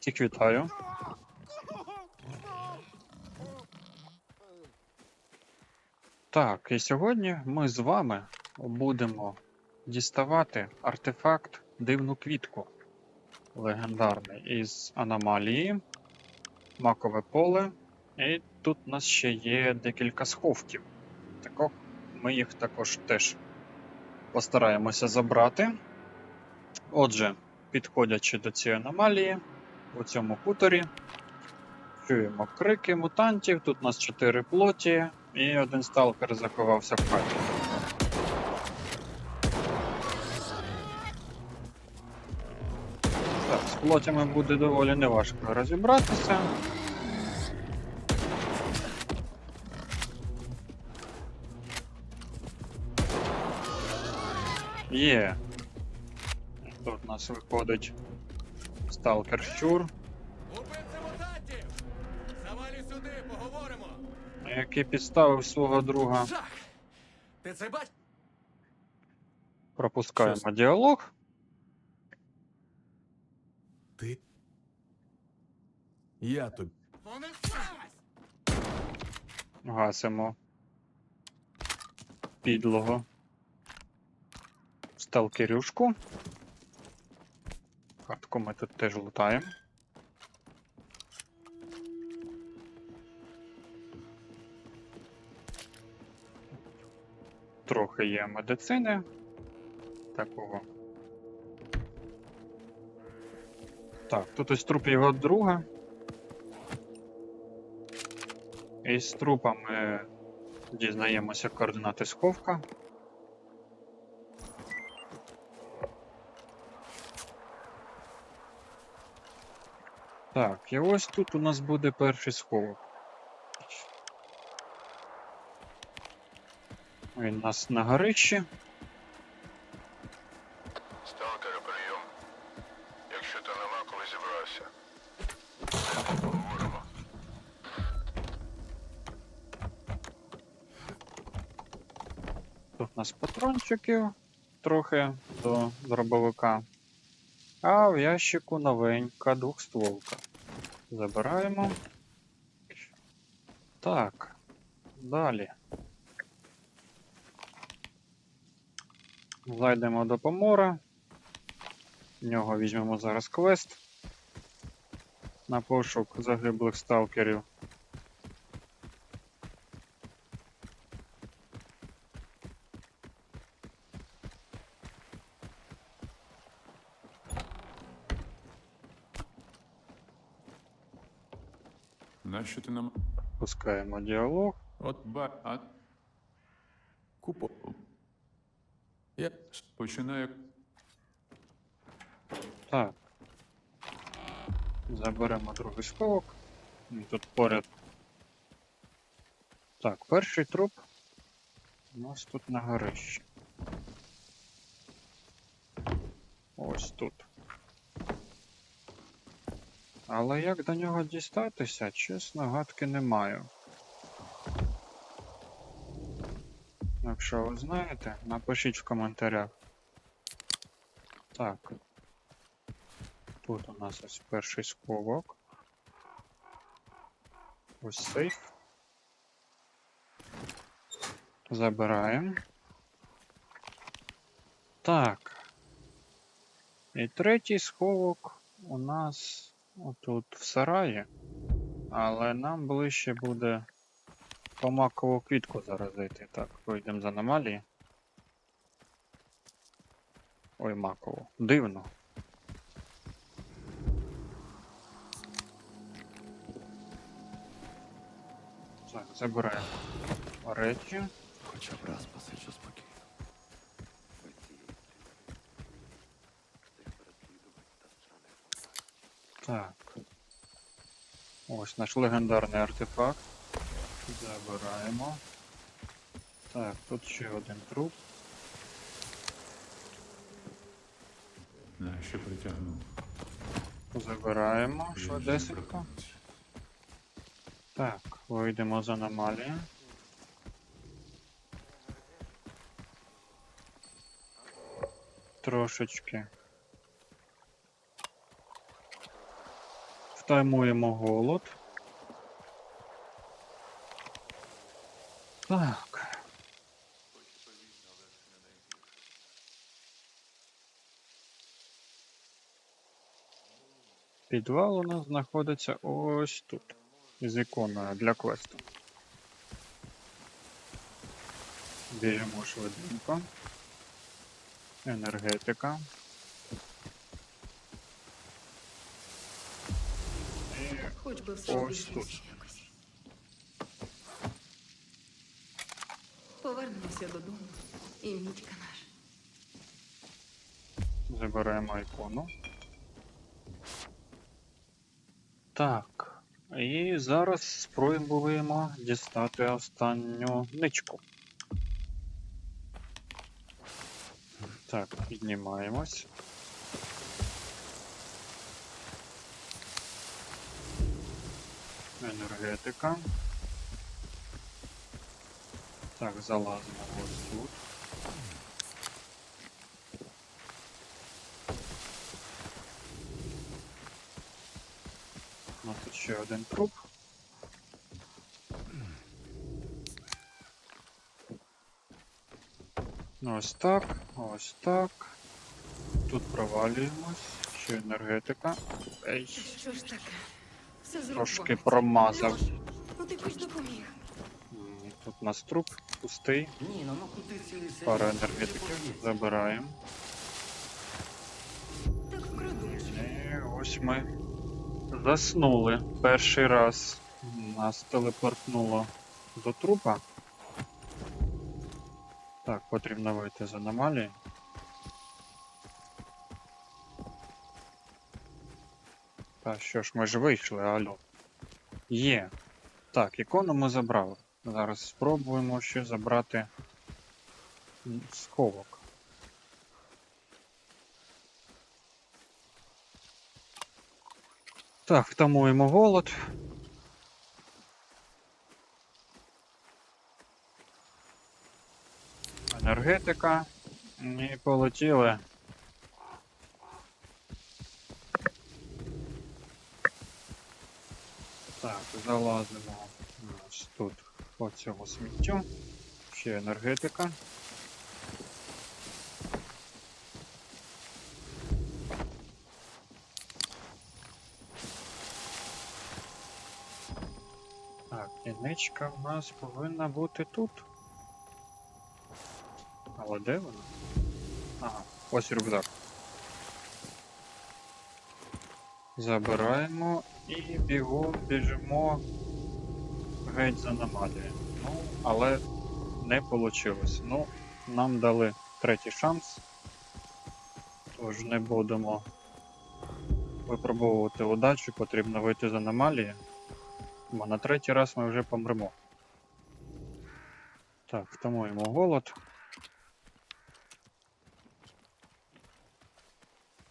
Всіх вітаю. Так, і сьогодні ми з вами будемо діставати артефакт Дивну квітку. Легендарний із аномалії, макове поле. І тут у нас ще є декілька сховків. Тако ми їх також теж постараємося забрати. Отже, підходячи до цієї аномалії, у цьому хуторі чуємо крики мутантів. Тут у нас чотири плоті, і один сталкер заховався в хаті. Так, з плотями буде доволі неважко розібратися. Є. Тут у нас виходить сталкер щур, мутантів! Сюди, поговоримо! який підставив свого друга. Жах! Ти це бач? Пропускаємо Щас. діалог. Ти. Я тобі. Вони! Гасимо підлого сталкерюшку. Картку ми тут теж лутаємо. Трохи є медицини. Такого. Так, тут ось труп його друга. І з трупа ми дізнаємося координати сховка. Так, і ось тут у нас буде перший сховок. Він у нас на горищі. Сталкера прийом. Якщо ти нема, коли зібрався. Поговоримо. Тут у нас патрончиків трохи до дробовика. А в ящику новенька двохстволка. Забираємо. Так. Далі. Зайдемо до помора. В нього візьмемо зараз квест. На пошук загиблих сталкерів. Нащо ти нам. Пускаємо діалог. От ба. А... Купо. Я починаю. Так. Заберемо другий сховок. Він Тут поряд. Так, перший труп. У нас тут на горищі. Ось тут. Але як до нього дістатися, чесно, гадки не маю. Якщо ви знаєте, напишіть в коментарях. Так. Тут у нас ось перший сховок. Ось сейф. Забираємо. Так. І третій сховок у нас отут в сараї. Але нам ближче буде по макову квітку заразити. Так, вийдемо з аномалії. Ой, макову. Дивно. Так, забираємо речі. Хоча б раз посиджу спокійно. Так. Ось наш легендарний артефакт. Забираємо. Так, тут ще один труп. Нащо притягнув? Забираємо швидесенько. Так, вийдемо з аномалії. Трошечки Таймуємо голод. Так. Підвал у нас знаходиться ось тут. З іконою для квесту. Біжимо швиденько. Енергетика. Хоч би все Ось тут. Повернемося додому. І мічка наш. Забираємо ікону. Так. І зараз спробуємо дістати останню ничку. Так, піднімаємось. Енергетика. Так, залазимо ось тут. У нас тут ще один труп. Ось так, ось так. Тут провалюємось. Ще енергетика. Ей, Що ж таке? Все зробимо. трошки промазав. Ну ти хоч допоміг. Тут у нас труп пустий. Ні, ну ну куди цілий? Пара енергетиків. Забираємо. Так вкрадуть. І ось ми заснули. Перший раз нас телепортнуло до трупа. Так, потрібно вийти з аномалії. Та що ж, ми ж вийшли, алло. Є. Так, ікону ми забрали. Зараз спробуємо ще забрати сховок. Так, втамуємо голод. Енергетика. І полетіли. Так, залазимо ось тут по цьому сміттю. Ще енергетика. Так, іничка в нас повинна бути тут. Але де вона? Ага, ось рюкзак. Забираємо і бігом біжимо геть з аномалії. Ну, але не вийшло. Ну, нам дали третій шанс. Тож не будемо випробовувати удачу, потрібно вийти з аномалії. Бо на третій раз ми вже помремо. Так, втамуємо голод.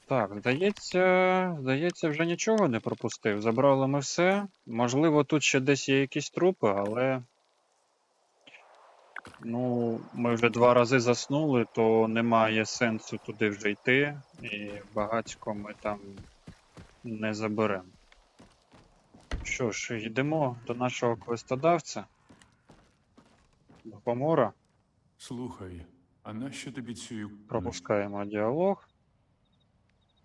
Так, здається, здається, вже нічого не пропустив. Забрали ми все. Можливо, тут ще десь є якісь трупи, але. Ну, ми вже два рази заснули, то немає сенсу туди вже йти, і багатько ми там не заберемо. Що ж, йдемо до нашого квестодавця. До Помора. Слухай, а нащо тобі цю Пропускаємо діалог.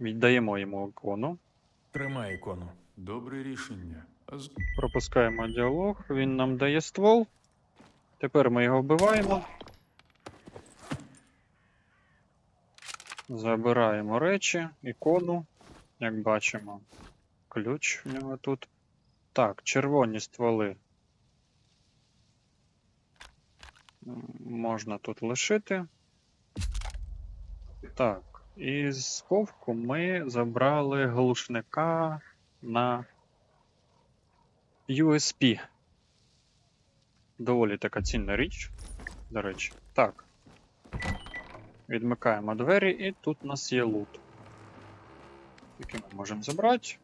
Віддаємо йому ікону. Тримай ікону. Добре рішення. З... Пропускаємо діалог, він нам дає ствол. Тепер ми його вбиваємо. Забираємо речі, ікону, як бачимо. Ключ в нього тут. Так, червоні стволи. Можна тут лишити. Так, із сховку ми забрали глушника на USP. Доволі така цінна річ, до речі. Так. Відмикаємо двері, і тут у нас є лут. Який ми можемо забрати.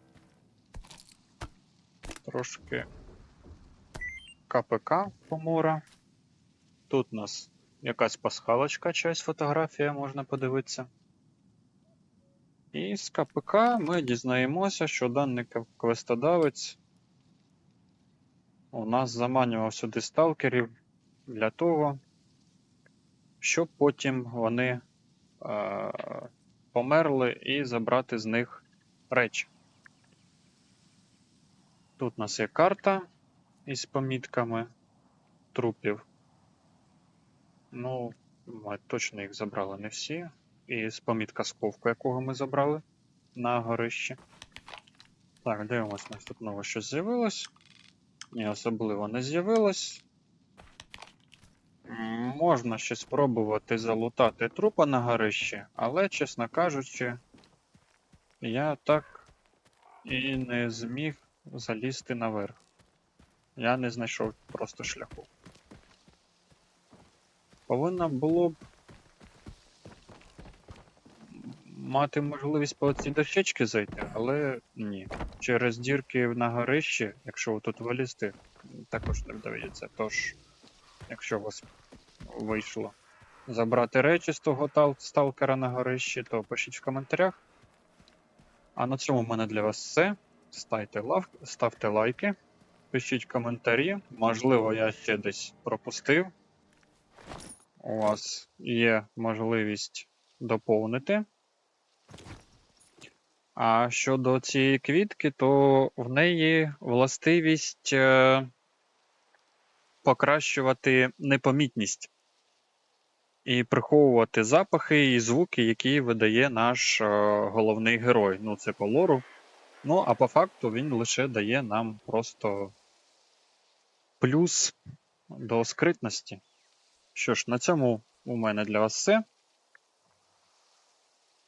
Трошки КПК помора. Тут у нас якась пасхалочка, чиясь фотографія можна подивитися. І з КПК ми дізнаємося, що даний квестодавець у нас заманював сюди сталкерів для того, щоб потім вони е, померли і забрати з них речі. Тут у нас є карта із помітками трупів. Ну, ми точно їх забрали не всі. І з помітка сковку, якого ми забрали на горищі. Так, дивимось, у нас тут нове щось з'явилось. Ні, особливо не з'явилось. Можна ще спробувати залутати трупа на горищі, але, чесно кажучи, я так і не зміг залізти наверх. Я не знайшов просто шляху. Повинно було б мати можливість по цій дощечки зайти, але ні. Через дірки на горищі, якщо тут вилізти, також не вдається. Тож, якщо у вас вийшло забрати речі з того тал- сталкера на горищі, то пишіть в коментарях. А на цьому в мене для вас все. Ставте, лав... ставте лайки, пишіть коментарі. Можливо, я ще десь пропустив. У вас є можливість доповнити. А щодо цієї квітки, то в неї властивість е, покращувати непомітність і приховувати запахи і звуки, які видає наш е, головний герой. Ну, це по лору. Ну, а по факту він лише дає нам просто плюс до скритності. Що ж, на цьому у мене для вас все.